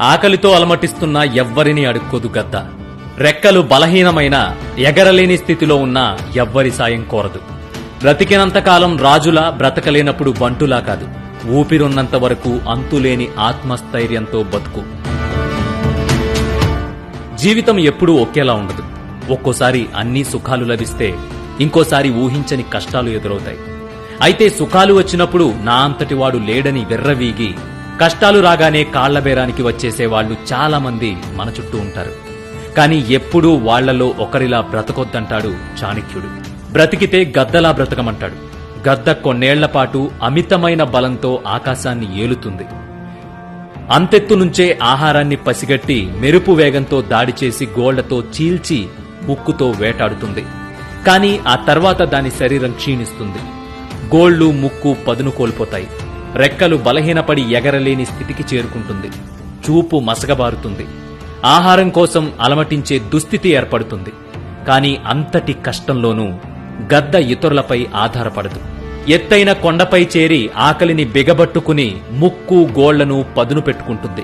ఆకలితో అలమటిస్తున్న ఎవ్వరిని అడుక్కోదు గద్ద. రెక్కలు బలహీనమైన ఎగరలేని స్థితిలో ఉన్న ఎవ్వరి సాయం కోరదు. బ్రతికినంతకాలం రాజులా బ్రతకలేనప్పుడు బంటులా కాదు. ఊపిరున్నంత వరకు అంతులేని ఆత్మస్థైర్యంతో బతుకు. జీవితం ఎప్పుడూ ఒకేలా ఉండదు. ఒక్కోసారి అన్ని సుఖాలు లభిస్తే ఇంకోసారి ఊహించని కష్టాలు ఎదురవుతాయి. అయితే సుఖాలు వచ్చినప్పుడు నా అంతటి వాడు లేడని వెర్రవీగి కష్టాలు రాగానే కాళ్ళబేరానికి వచ్చేసే వాళ్ళు చాలా మంది మన చుట్టూ ఉంటారు. కానీ ఎప్పుడూ వాళ్ళలో ఒకరిలా బ్రతకొద్దంటాడు చాణక్యుడు. బ్రతికితే గద్దలా బ్రతకమంటాడు. గద్ద కొన్నేళ్ళపాటు అమితమైన బలంతో ఆకాశాన్ని ఏలుతుంది. అంతెత్తు నుంచే ఆహారాన్ని పసిగట్టి మెరుపు వేగంతో దాడి చేసి గోళ్ళతో చీల్చి ముక్కుతో వేటాడుతుంది. కానీ ఆ తర్వాత దాని శరీరం క్షీణిస్తుంది. గోళ్ళు ముక్కు పదును కోల్పోతాయి. రెక్కలు బలహీనపడి ఎగరలేని స్థితికి చేరుకుంటుంది. చూపు మసగబారుతుంది ఆహారం కోసం అలమటించే దుస్థితి ఏర్పడుతుంది. కానీ అంతటి కష్టంలోనూ గద్ద ఇతరులపై ఆధారపడదు. ఎత్తైన కొండపై చేరి ఆకలిని బిగబట్టుకుని ముక్కు గోళ్ళను పదును పెట్టుకుంటుంది.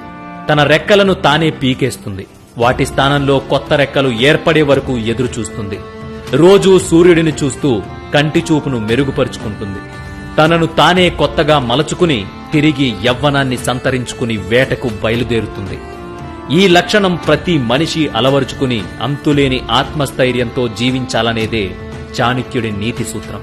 తన రెక్కలను తానే పీకేస్తుంది. వాటి స్థానంలో కొత్త రెక్కలు ఏర్పడే వరకు ఎదురుచూస్తుంది. రోజూ సూర్యుడిని చూస్తూ కంటి చూపును మెరుగుపరుచుకుంటుంది. తనను తానే కొత్తగా మలచుకుని తిరిగి యవ్వనాన్ని సంతరించుకుని వేటకు బయలుదేరుతుంది. ఈ లక్షణం ప్రతి మనిషి అలవరుచుకుని అంతులేని ఆత్మస్థైర్యంతో జీవించాలనేదే చాణక్యుడి నీతి సూత్రం.